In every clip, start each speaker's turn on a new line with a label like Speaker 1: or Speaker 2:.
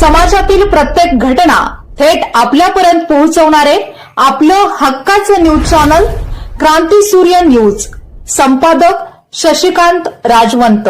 Speaker 1: समाजातील प्रत्येक घटना थेट आपल्यापर्यंत पोहोचवणारे आपलं हक्काचं न्यूज चॅनल क्रांती सूर्य न्यूज. संपादक शशिकांत राजवंत.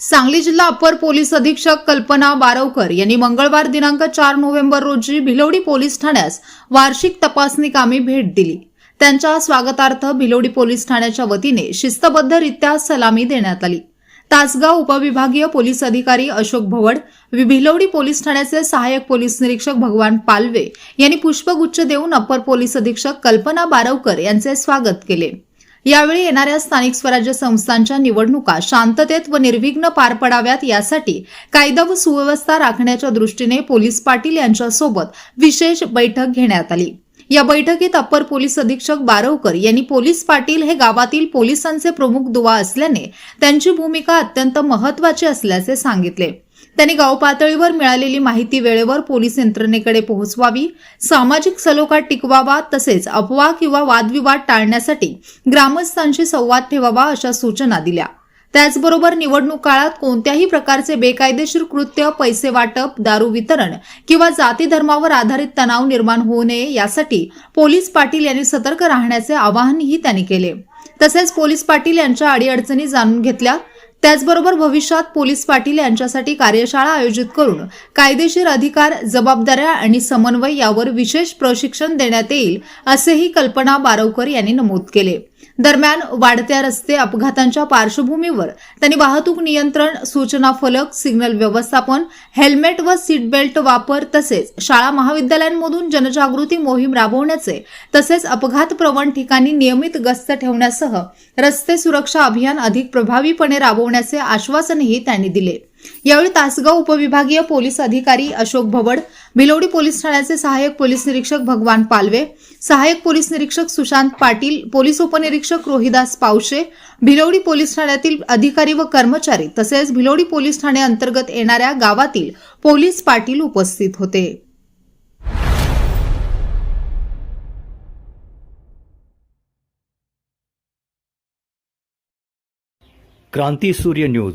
Speaker 1: सांगली जिल्हा अप्पर पोलीस अधीक्षक कल्पना बारवकर यांनी मंगळवार दिनांक चार नोव्हेंबर रोजी भिलवडी पोलीस ठाण्यास वार्षिक तपासणी कामी भेट दिली. त्यांच्या स्वागतार्थ भिलवडी पोलीस ठाण्याच्या वतीने शिस्तबद्धरित्या सलामी देण्यात आली. तासगाव उपविभागीय पोलीस अधिकारी अशोक भवड भिलवडी पोलीस ठाण्याचे सहाय्यक पोलीस निरीक्षक भगवान पालवे यांनी पुष्पगुच्छ देऊन अप्पर पोलीस अधीक्षक कल्पना बारवकर यांचे स्वागत केले. यावेळी येणाऱ्या स्थानिक स्वराज्य संस्थांच्या निवडणुका शांततेत व निर्विघ्न पार पडाव्यात यासाठी कायदा व सुव्यवस्था राखण्याच्या दृष्टीने पोलीस पाटील यांच्यासोबत विशेष बैठक घेण्यात आली. या बैठकीत अप्पर पोलीस अधीक्षक बारवकर यांनी पोलीस पाटील हे गावातील पोलिसांचे प्रमुख दुवा असल्याने त्यांची भूमिका अत्यंत महत्वाची असल्याचे सांगितले. त्यांनी गाव पातळीवर मिळालेली माहिती वेळेवर पोलीस यंत्रणेकडे पोहोचवावी सामाजिक सलोखा टिकवावा तसेच अफवा किंवा वादविवाद टाळण्यासाठी ग्रामस्थांशी संवाद ठेवावा अशा सूचना दिल्या. त्याचबरोबर निवडणूक काळात कोणत्याही प्रकारचे बेकायदेशीर कृत्य पैसे वाटप दारू वितरण किंवा जाती धर्मावर आधारित तणाव निर्माण होऊ नये यासाठी पोलीस पाटील यांनी सतर्क राहण्याचे आवाहनही त्यांनी केले. तसेच पोलीस पाटील यांच्या अडीअडचणी जाणून घेतल्या. त्याचबरोबर भविष्यात पोलीस पाटील यांच्यासाठी कार्यशाळा आयोजित करून कायदेशीर अधिकार जबाबदाऱ्या आणि समन्वय यावर विशेष प्रशिक्षण देण्यात येईल असेही कल्पना बारवकर यांनी नमूद केले. दरम्यान वाढत्या रस्ते अपघातांच्या पार्श्वभूमीवर त्यांनी वाहतूक नियंत्रण सूचना फलक सिग्नल व्यवस्थापन हेल्मेट व सीट बेल्ट वापर तसेच शाळा महाविद्यालयांमधून जनजागृती मोहीम राबवण्याचे तसेच अपघात प्रवण ठिकाणी नियमित गस्त ठेवण्यासह रस्ते सुरक्षा अभियान अधिक प्रभावीपणे राबवण्याचे आश्वासनही त्यांनी दिले. यावेळी तासगाव उपविभागीय पोलीस अधिकारी अशोक भवड भिलोडी पोलीस ठाण्याचे सहाय्यक पोलीस निरीक्षक भगवान पालवे सहाय्यक पोलीस निरीक्षक सुशांत पाटील पोलीस उपनिरीक्षक रोहिदास पावशे भिलोडी पोलीस ठाण्यातील अधिकारी व कर्मचारी तसेच भिलोडी पोलीस ठाणे अंतर्गत येणाऱ्या गावातील पोलीस पाटील उपस्थित होते.
Speaker 2: क्रांती सूर्य न्यूज.